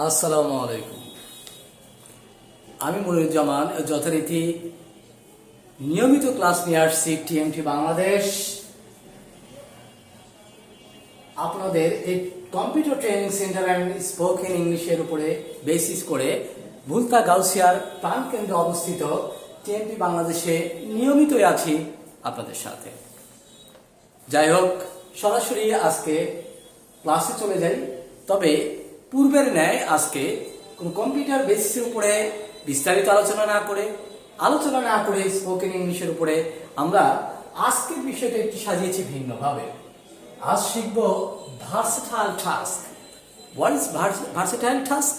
আসসালামু আলাইকুম। আমি মনিরুজ্জামান যথারীতি নিয়মিত ক্লাস নিয়ে আসছি টিএমটি বাংলাদেশ। আপনাদের এই computer training center and spoken ইংলিশের উপরে বেসিস করে ভুলতা গাউসিয়ার প্রাণকেন্দ্রে অবস্থিত টিএমটি বাংলাদেশে নিয়মিতই আছি আপনাদের সাথে। যাই হোক, সরাসরি আজকে ক্লাসে চলে যাই। তবে পূর্বের ন্যায় আজকে কোন কম্পিউটার বেসিসের উপরে বিস্তারিত আলোচনা না করে, আলোচনা না করে স্পোকেন ইংলিশের উপরে আমরা আজকের বিষয়টা একটু সাজিয়েছি ভিন্নভাবে। আজ শিখব versatile task what is versatile task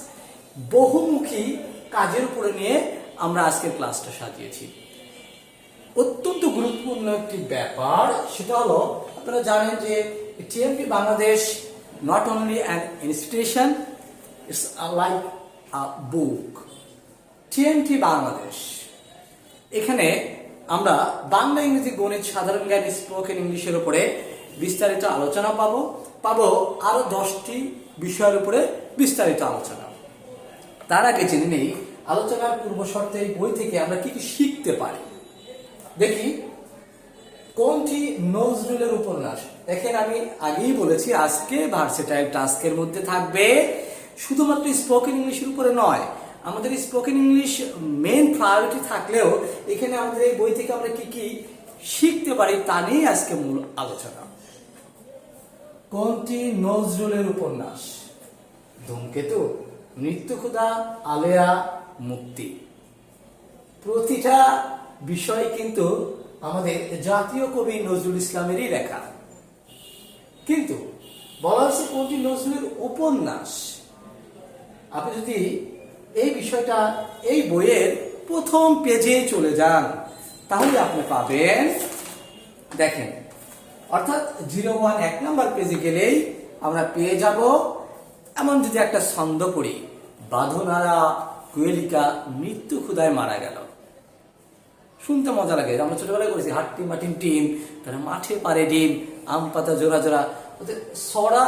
বহুমুখী কাজের উপরে নিয়ে আমরা আজকের ক্লাসটা সাজিয়েছি। অত্যন্ত গুরুত্বপূর্ণ একটি ব্যাপার, সেটা হলো, আপনারা জানেন যে TMP Bangladesh not only an institution it's like a book TMT Bangladesh এখানে আমরা বাংলা, ইংরেজি, গণিত, সাধারণ জ্ঞান স্পোকেন ইংলিশের উপরে বিস্তারিত আলোচনা পাবো। পাবো আরও দশটি বিষয়ের উপরে বিস্তারিত আলোচনা। তার আগে জেনে নেই, আলোচনার পূর্ব শর্তে এই বই থেকে আমরা কি কি শিখতে পারি। দেখি কোনটি নজরুলের উপন্যাস? দেখেন, আমি আগেই বলেছি, আজকে ভার্সেটাইল টাস্কের মধ্যে থাকবে শুধুমাত্র স্পোকেন ইংলিশের উপরে নয়। আমাদের স্পোকেন ইংলিশ মেন প্রায়োরিটি থাকলেও এখানে আমাদের এই বই থেকে আমরা কি কি শিখতে পারি তা নিয়ে আজকে মূল আলোচনা। কোনটি নজরুলের উপন্যাস? ধূমকেতু মৃত্যুক্ষুদা আলেয়া, মুক্তি। প্রতিটা বিষয় কিন্তু আমাদের জাতীয় কবি নজরুল ইসলামেরই লেখা। কিন্তু বলা হচ্ছে কোনটি নজরুলের উপন্যাস। আপনি যদি এই বিষয়টা এই বইয়ের প্রথম পেজে চলে যান, তাহলে আপনি পাবেন, দেখেন, অর্থাৎ জিরো ওয়ান এক নম্বর পেজে গেলেই আমরা পেয়ে যাব। এমন যদি একটা ছন্দ করি বাঁধনারা কুয়েলিকা মৃত্যু ক্ষুদায় মারা গেল। শুনতে মজা লাগে। আমরা ছোটবেলায় করেছি হাট্টি মাটিম টিম তারা মাঠে পারে ডিম, আম পাতা, জোড়া জোড়া। ওদের সরা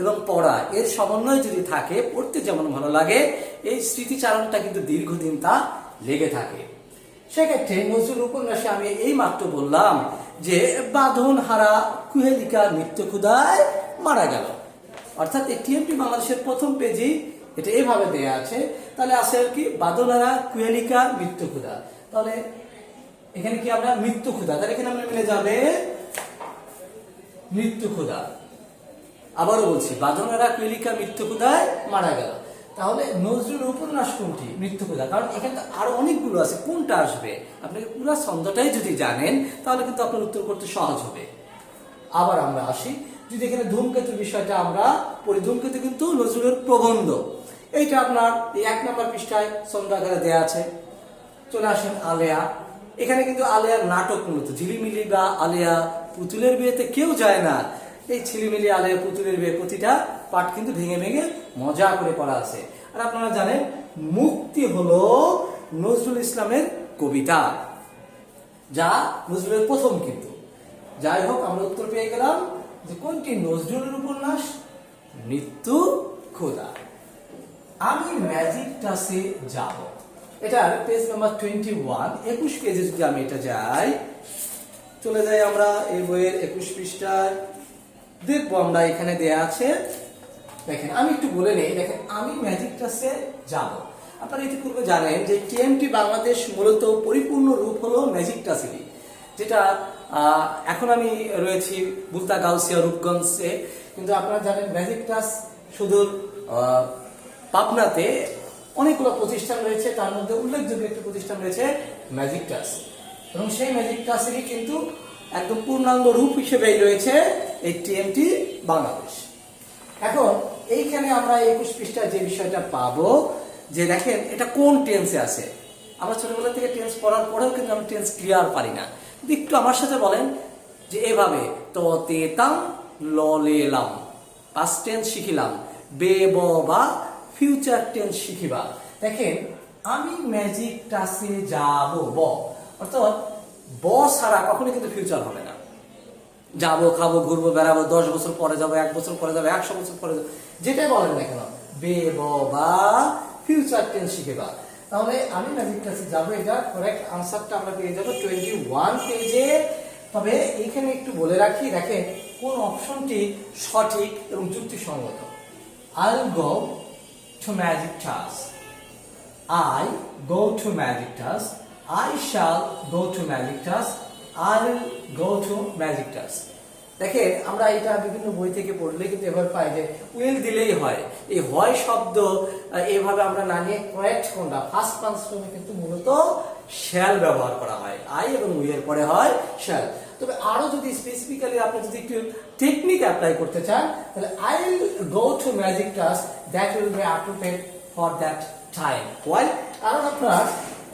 এবং পড়া, এর সমন্বয় যদি থাকে, পড়তে যেমন ভালো লাগে, এই স্মৃতিচারণটা কিন্তু দীর্ঘদিন তা লেগে থাকে। সেক্ষেত্রে নজরুল উপন্যাসে আমি এই মাত্র বললাম যে বাঁধন হারা কুহেলিকা মৃত্যু ক্ষুদায় মারা গেল। অর্থাৎ এই টিএমটি বাংলাদেশের প্রথম পেজেই এটা এভাবে দেয়া আছে। তাহলে আছে আর কি বাদনারা কুহেলিকা মৃত্যু ক্ষুদা তাহলে এখানে কি আমরা মৃত্যু ক্ষুদা তাহলে এখানে আমরা মিলে যাবে মৃত্যু ক্ষুদা আবারও বলছি, বাঁধনারা কুহেলিকা মৃত্যু ক্ষুদায় মারা গেল। তাহলে নজরুল উপন্যাস কোনটি? মৃত্যু ক্ষুদা কারণ এখানে আরও অনেকগুলো আছে। কোনটা আসবে? আপনাকে পুরো ছন্দটাই যদি জানেন, তাহলে কিন্তু আপনার উত্তর করতে সহজ হবে। আবার আমরা আসি। যদি এখানে ধূমকেতু বিষয়টা আমরা পড়ি, ধূমকেতু কিন্তু নজরুলের প্রবন্ধ। এইটা আপনার এক নম্বর পৃষ্ঠায় সন্ধ্যাঘরে দেয়া আছে। চলে আসেন আলেয়া। এখানে কিন্তু আলেয়ার নাটক মূলত। ঝিলিমিলি বা আলেয়া পুতুলের বিয়েতে কেউ যায় না। এই ঝিলিমিলি আলেয়া পুতুলের বিয়ে প্রতিটা পাঠ কিন্তু ভেঙে ভেঙে মজা করে পড়া আছে। আর আপনারা জানেন, মুক্তি হলো নজরুল ইসলামের কবিতা, যা নজরুলের প্রথম কিন্তু। যাই হোক, আমরা উত্তর পেয়ে গেলাম যে কোনটি? নজরুলের উপন্যাস, মৃত্যু খোদা। আমি ম্যাজিক টাসে যাব। এটার পেজ নাম্বার টোয়েন্টি ওয়ান একুশ পেজে যদি আমি এটা যাই, চলে যাই আমরা এই বইয়ের একুশ পৃষ্ঠায়। দেখব আমরা এখানে দেয়া আছে, দেখেন, আমি একটু বলে নেই, দেখেন, আমি ম্যাজিক টাসে যাব। আপনারা ইতিপূর্বে জানেন যে টিএমটি বাংলাদেশ মূলত পরিপূর্ণ রূপ হলো ম্যাজিক টাসিটি যেটা এখন আমি রয়েছি বুলতা গাউসিয়া রূপগঞ্জে। কিন্তু আপনারা জানেন ম্যাজিক টাস সুদূর পাবনাতে অনেকগুলো প্রতিষ্ঠান রয়েছে, তার মধ্যে উল্লেখযোগ্য একটি প্রতিষ্ঠান রয়েছে ম্যাজিক টাস এবং সেই ম্যাজিক টাসেরই কিন্তু একদম পূর্ণাঙ্গ রূপ হিসেবেই রয়েছে এই টিএমটি বাংলাদেশ। এখন, এইখানে আমরা একুশ পৃষ্ঠায় যে বিষয়টা পাবো, যে দেখেন, এটা কোন টেন্সে আছে? আমরা ছোটবেলা থেকে টেন্স পড়ার পরেও কিন্তু আমি টেন্স ক্লিয়ার পারি না। একটু আমার সাথে বলেন, যে এভাবে, ত, তে তাম ল, লে, লাম। পাস্ট টেন্স শিখিলাম। বে, ব, বা ফিউচার টেন্স শিখিবা। দেখেন, আমি ম্যাজিক টাসে যাব ব। অর্থাৎ ব ছাড়া কখনো কিন্তু ফিউচার হবে না। যাব, খাব, ঘুরবো, বেড়াবো, দশ বছর পরে যাব, এক বছর পরে যাব, একশো বছর পরে যাব, যেটাই বলেন না কেন, বে, ব বা ফিউচার টেন্স শিখে বা তাহলে আমি ম্যাজিক ক্লাসে যাব, এটা কারেক্ট আনসারটা আমরা পেয়ে যাব টোয়েন্টি ওয়ান পেজে তবে এখানে একটু বলে রাখি, দেখেন, কোন অপশনটি সঠিক এবং যুক্তিসঙ্গত। I go to magic task I go to magic task. I shall go to magic task. I will go to magic task. দেখেন আমরা এটা বিভিন্ন বই থেকে পড়লে কিন্তু এভাবে পাই যে উইল দিলেই হয় এই হয় শব্দ আহ, এইভাবে আমরা না নিয়ে করেক্ট কোনটা ফার্স্ট ট্রান্সফর্মে কিন্তু মূলত শ্যাল ব্যবহার করা হয় আই এবং উইলের পরে হয় শ্যাল তবে আরও যদি স্পেসিফিক্যালি আপনি যদি একটু টেকনিক অ্যাপ্লাই করতে চান, তাহলে I will go to magic task that will be appropriate for that time why কারণ আপনার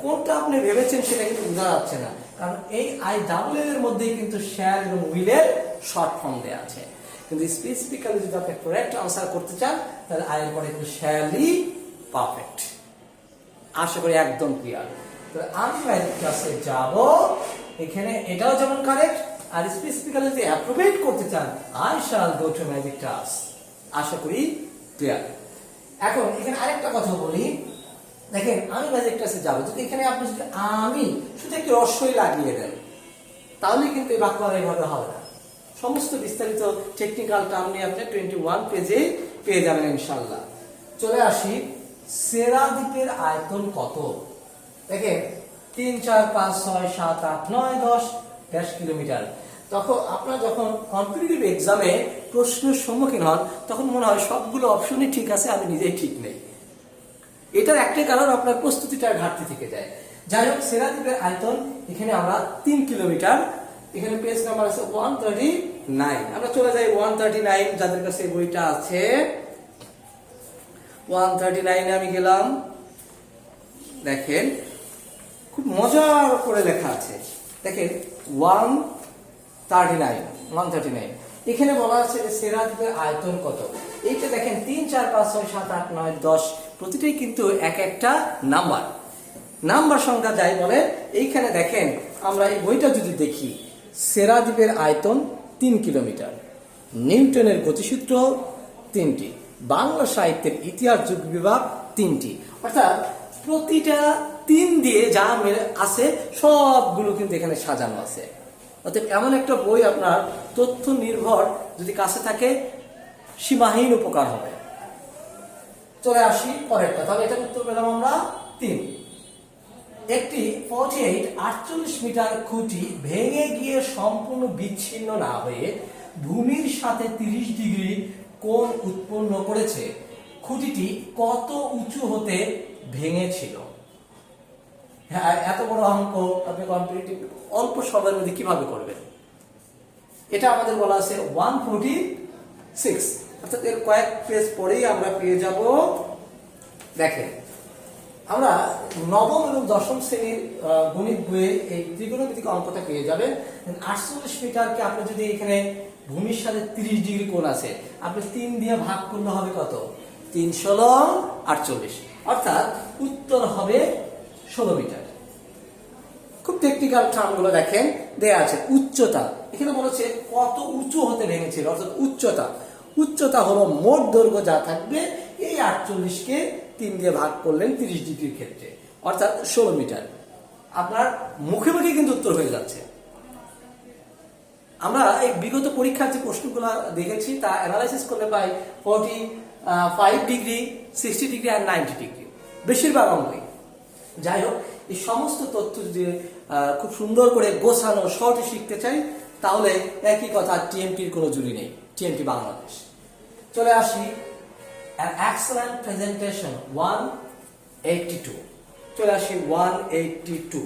কোনটা আপনি ভেবেছেন সেটা কিন্তু বোঝা যাচ্ছে না। কারণ এই আই ডাবল এর মধ্যেই কিন্তু শ্যাল এবং উইলের শর্ট ফর্ম দেওয়া আছে। কিন্তু স্পেসিফিক্যালি যদি আপনি কারেক্ট আনসার করতে চান, তাহলে আই এর পরে কিন্তু শ্যালই পারফেক্ট আশা করি একদম ক্লিয়ার তো আমি ম্যাজিক ক্লাসে যাব। এখানে এটাও যেমন কারেক্ট আর স্পেসিফিক্যালি যদি অ্যাপ্রোভেট করতে চান আই শাল গো টু ম্যাজিক টাস আশা করি ক্লিয়ার এখন এখানে আরেকটা কথা বলি। দেখেন, আমি ম্যাজিক টাসে যাব। যদি এখানে আপনি যদি আমি শুধু একটি রস্যই লাগিয়ে দেন, তাহলে কিন্তু এই বাক্য আর এইভাবে হবে না। সমস্ত বিস্তারিত টেকনিক্যাল টার্ম নিয়ে আপনি টোয়েন্টি ওয়ান পেজে পেয়ে যাবেন ইনশাল্লাহ চলে আসি সেরা দ্বীপের আয়তন কত? দেখেন, তিন, চার, পাঁচ, ছয়, সাত, আট, নয়, দশ দশ কিলোমিটার। তখন আপনার যখন কম্পিটিটিভ এক্সামে প্রশ্নের সম্মুখীন হন, তখন মনে হয় সবগুলো অপশনই ঠিক আছে, আমি নিজেই ঠিক নেই। এটার একটাই কারণ আপনার প্রস্তুতিটার ঘাটতি থেকে যায়। যাই হোক সেরা দ্বীপের আয়তন, এখানে আমরা তিন কিলোমিটার, এখানে পেজ নাম্বার আছে ওয়ান থার্টি নাইন আমরা চলে যাই ওয়ান থার্টি নাইন যাদের কাছে বইটা আছে। ওয়ান থার্টি নাইনে আমি গেলাম। দেখেন, খুব মজার করে লেখা আছে। দেখেন one thirty nine one thirty nine এখানে বলা আছে যে সেরা দ্বীপের আয়তন কত? এইটা দেখেন, তিন, চার, পাঁচ, ছয়, সাত, আট, নয়, দশ। প্রতিটাই কিন্তু এক একটা নাম্বার। নাম্বার সংখ্যা যাই বলে, এইখানে দেখেন, আমরা এই বইটা যদি দেখি সেরা দ্বীপের আয়তন তিন কিলোমিটার, নিউটনের গতিসূত্র তিনটি, বাংলা সাহিত্যের ইতিহাস যুগ বিভাগ তিনটি। অর্থাৎ প্রতিটা তিন দিয়ে যা মেলে আছে, সবগুলো কিন্তু এখানে সাজানো আছে। অর্থাৎ এমন একটা বই আপনার তথ্য নির্ভর, যদি কাছে থাকে, সীমাহীন উপকার হবে। চলে আসি পরেরটা তাহলে এটার উত্তর পেলাম আমরা তিন। একটি ফর্টি এইট আটচল্লিশ মিটার খুঁটি ভেঙে গিয়ে সম্পূর্ণ বিচ্ছিন্ন না হয়ে ভূমির সাথে তিরিশ ডিগ্রি কোণ উৎপন্ন করেছে। খুঁটিটি কত উঁচু হতে ভেঙেছিল? হ্যাঁ এত বড় অঙ্ক, আপনি কম্পিটিটিভ অল্প সময়ের মধ্যে কীভাবে করবেন? এটা আমাদের বলা আছে ওয়ান ফোরটি সিক্স অর্থাৎ এর কয়েক পেজ পরেই আমরা পেয়ে যাব। দেখেন, আমরা নবম এবং দশম শ্রেণির গণিত বইয়ে এই ত্রিকোণমিতিক অঙ্কটা পেয়ে যাবেন। আটচল্লিশ মিটারকে আপনি যদি এখানে ভূমির সাথে তিরিশ ডিগ্রি কোণ আছে, আপনি তিন দিয়ে ভাগ করলে হবে কত? তিন ষোলো আটচল্লিশ। অর্থাৎ উত্তর হবে ষোলো মিটার। খুব টেকনিক্যাল টার্মগুলো দেখেন, দেয়া আছে, উচ্চতা। এখানে বলেছে কত উঁচু হতে ভেঙেছিল অর্থাৎ উচ্চতা। উচ্চতা হলো মোট দৈর্ঘ্য যা থাকবে, এই আটচল্লিশকে তিন দিয়ে ভাগ করলেন তিরিশ ডিগ্রির ক্ষেত্রে, অর্থাৎ ষোলো মিটার। আপনার মুখে মুখে কিন্তু উত্তর হয়ে যাচ্ছে। আমরা এই বিগত পরীক্ষার যে প্রশ্নগুলো দেখেছি, তা অ্যানালাইসিস করলে পাই forty five degree sixty degree আর নাইনটি ডিগ্রি বেশিরভাগ অঙ্কই যাই হোক এই সমস্ত তথ্য যদি খুব সুন্দর করে গোছানো শর্টে শিখতে চাই, তাহলে একই কথা টিএমটির কোনো জুড়ি নেই, টিএমটি বাংলাদেশ। চলে আসি, an excellent presentation 182 চলে আসি 182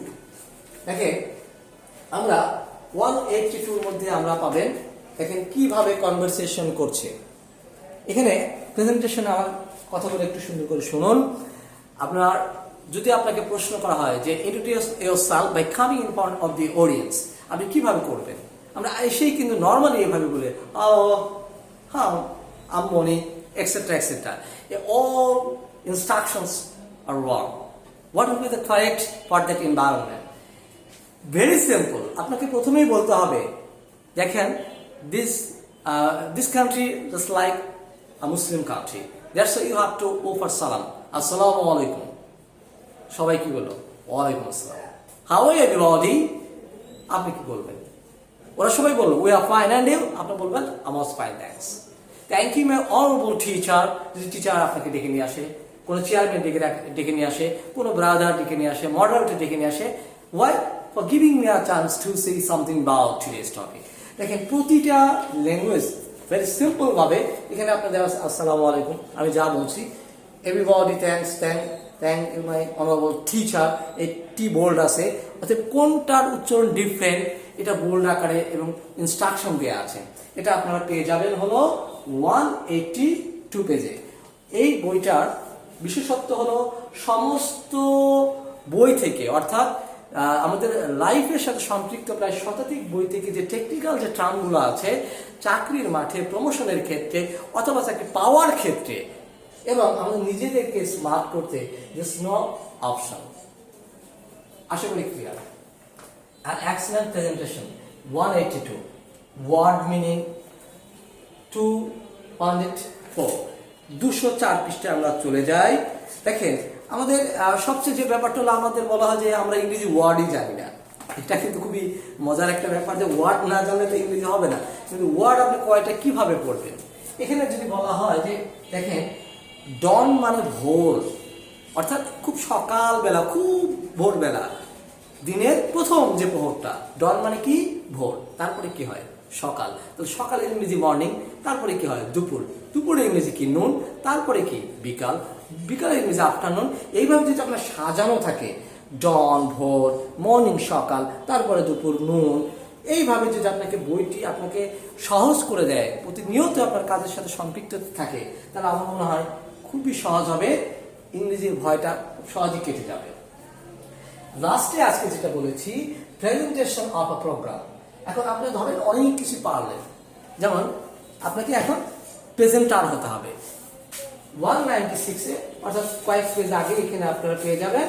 দেখে আমরা ওয়ান 182 এর মধ্যে আমরা পাবেন, দেখেন কীভাবে কনভারসেশন করছে। এখানে প্রেজেন্টেশন আমার কথাগুলো একটু সুন্দর করে শুনুন। আপনার যদি আপনাকে প্রশ্ন করা হয় যে introduce yourself by in front of the audience আপনি কীভাবে করবেন? আমরা সেই কিন্তু নর্মালি এভাবে বলে ও how am money etcetera etcetera a all instructions are work what will be the correct for that environment very simple আপনাকে প্রথমেই বলতে হবে, দেখেন this this country just like a Muslim country that's you have to oh for সালাম আসসালামু আলাইকুম। সবাই কি বলল? ওয়ালাইকুম আসসালাম। হাউ আর এভরিবডি আপনি কি বলবেন? ওরা সবাই বলল we are fine and you আপনি বলবেন আমার fine thanks thank you my honourable teacher যদি টিচার আপনাকে ডেকে নিয়ে আসে, কোনো চেয়ারম্যান ডেকে ডেকে নিয়ে আসে, কোনো ব্রাদার ডেকে নিয়ে আসে মডারেটর ডেকে নিয়ে আসে why for giving me a chance to say something bout today's topic দেখেন, প্রতিটা ল্যাঙ্গুয়েজ ভেরি সিম্পল ভাবে। এখানে আছে আসসালামু আলাইকুম। আমি যা বলছি everybody thanks thank thank you my honourable teacher এই টি বোল্ড আছে। অর্থাৎ কোনটার উচ্চারণ ডিফারেন্ট এটা বোল্ড আকারে এবং ইনস্ট্রাকশন দেওয়া আছে। এটা আপনারা পেয়ে যাবেন হলো ওয়ান এইটটি টু পেজে এই বইটার বিশেষত্ব হলো সমস্ত বই থেকে, অর্থাৎ আমাদের লাইফের সাথে সম্পৃক্ত প্রায় শতাধিক বই থেকে যে টেকনিক্যাল যে টার্মগুলো আছে, চাকরির মাঠে প্রমোশনের ক্ষেত্রে অথবা চাকরি পাওয়ার ক্ষেত্রে এবং আমাদের নিজেদেরকে স্মার্ট করতে দিস নো অপশন আশা করি clear an excellent presentation 182 word meaning 204 দুশো চার পৃষ্ঠে আমরা চলে যাই। দেখেন, আমাদের সবচেয়ে যে ব্যাপারটা হলো আমাদের বলা হয় যে আমরা ইংরেজি ওয়ার্ডই জানি না। এটা কিন্তু খুবই মজার একটা ব্যাপার যে ওয়ার্ড না জানলে তো ইংরেজি হবে না। কিন্তু ওয়ার্ড আপনি কয়টা কীভাবে পড়বেন? এখানে যদি বলা হয় যে, দেখেন ডন মানে ভোর। অর্থাৎ খুব সকালবেলা, খুব ভোরবেলা। দিনের প্রথম যে প্রহরটা ডন মানে কি? ভোর। তারপরে কি হয়? সকাল। তো সকালের ইংরেজি মর্নিং তারপরে কি হয়? দুপুর। দুপুরে ইংরেজি কি? নুন তারপরে কি? বিকাল। বিকালের ইংরেজি আফটারনুন এইভাবে যদি আপনার সাজানো থাকে ডন ভোর মর্নিং সকাল, তারপরে দুপুর নুন এইভাবে যদি আপনাকে বইটি আপনাকে সহজ করে দেয়, প্রতিনিয়ত আপনার কাজের সাথে সম্পৃক্ত থাকে, তাহলে আমার মনে হয় খুবই সহজ হবে। ইংরেজির ভয়টা খুব সহজে কেটে যাবে। লাস্টে আজকে যেটা বলেছি প্রেজেন্টেশন অফ আ প্রোগ্রাম এখন আপনি ধরেন অনেক কিছু পারলেন। যেমন আপনাকে এখন প্রেজেন্টার হতে হবে। ওয়ান নাইনটি সিক্সে অর্থাৎ কয়েক পেজ আগে এখানে আপনারা পেয়ে যাবেন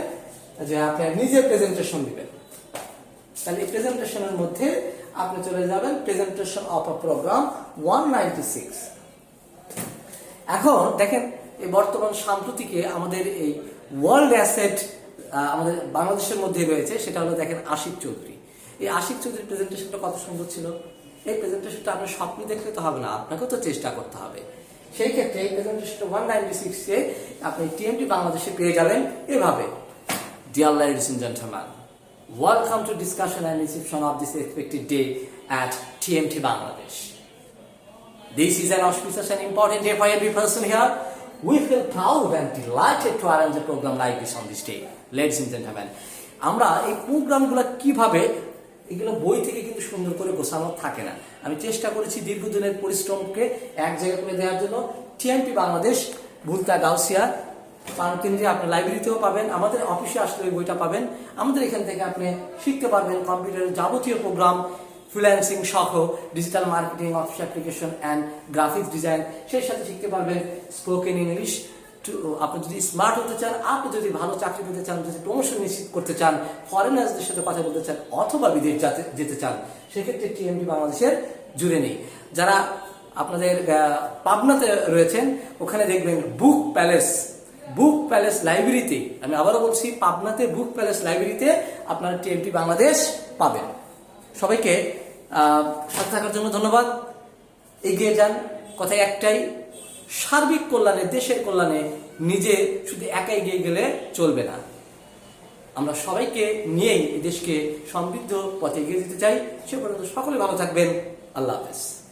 যে আপনার নিজে প্রেজেন্টেশন দিবেন তাহলে এই প্রেজেন্টেশনের মধ্যে আপনি চলে যাবেন presentation of a program one ninety six এখন দেখেন এই বর্তমান সাম্প্রতিকে আমাদের এই ওয়ার্ল্ড অ্যাসেট আমাদের বাংলাদেশের মধ্যে রয়েছে সেটা হলো দেখেন আশিক চৌধুরী এই আশিক চৌধুরীর প্রেজেন্টেশনটা কত সুন্দর ছিল এই প্রেজেন্টেশনটা আপনার স্বপ্ন দেখলে তো হবে না আপনাকেও তো চেষ্টা করতে হবে সেই ক্ষেত্রে এই প্রেজেন্টেশনটা ওয়ান নাইনটি সিক্সে আপনি টিএমটি বাংলাদেশে পেয়ে যাবেন এভাবে Dear ladies and gentlemen, welcome to discussion and reception of this expected day at TMT Bangladesh. This is an auspicious and important day for every person here. We feel proud and delighted to arrange a program like this on this day. Ladies and gentlemen, আমরা এই প্রোগ্রামগুলো কীভাবে এগুলো বই থেকে কিন্তু সুন্দর করে গোছানো থাকে না? আমি চেষ্টা করেছি দীর্ঘদিনের পরিশ্রমকে এক জায়গায় করে দেওয়ার জন্য। টিএমপি বাংলাদেশ ভুলতা গাউসিয়া কেন্দ্রে আপনি লাইব্রেরিতেও পাবেন আমাদের অফিসে আসলে ওই বইটা পাবেন। আমাদের এখান থেকে আপনি শিখতে পারবেন কম্পিউটারের যাবতীয় প্রোগ্রাম ফ্রিল্যান্সিং সহ digital marketing office application and graphics design সেই সাথে শিখতে পারবেন স্পোকেন ইংলিশ আপনি যদি স্মার্ট হতে চান, আপনি যদি ভালো চাকরি পেতে চান, যদি প্রমোশন নিশ্চিত করতে চান ফরেনার্সদের সাথে কথা বলতে চান অথবা বিদেশ যাতে- যেতে চান, সেক্ষেত্রে টিএমডি বাংলাদেশের জুড়ে নেই। যারা আপনাদের পাবনাতে রয়েছেন, ওখানে দেখবেন বুক প্যালেস বুক প্যালেস লাইব্রেরিতে আমি আবারও বলছি, পাবনাতে বুক প্যালেস লাইব্রেরিতে আপনারা টিএমটি বাংলাদেশ পাবেন। সবাইকে সাথে থাকার জন্য ধন্যবাদ। এগিয়ে যান কথা একটাই, সার্বিক কল্যাণে, দেশের কল্যাণে নিজে শুধু একা এগিয়ে গেলে চলবে না। আমরা সবাইকে নিয়েই দেশকে সমৃদ্ধ পথে এগিয়ে যেতে চাই। সে পর্যন্ত সকলে ভালো থাকবেন। আল্লাহ হাফেজ।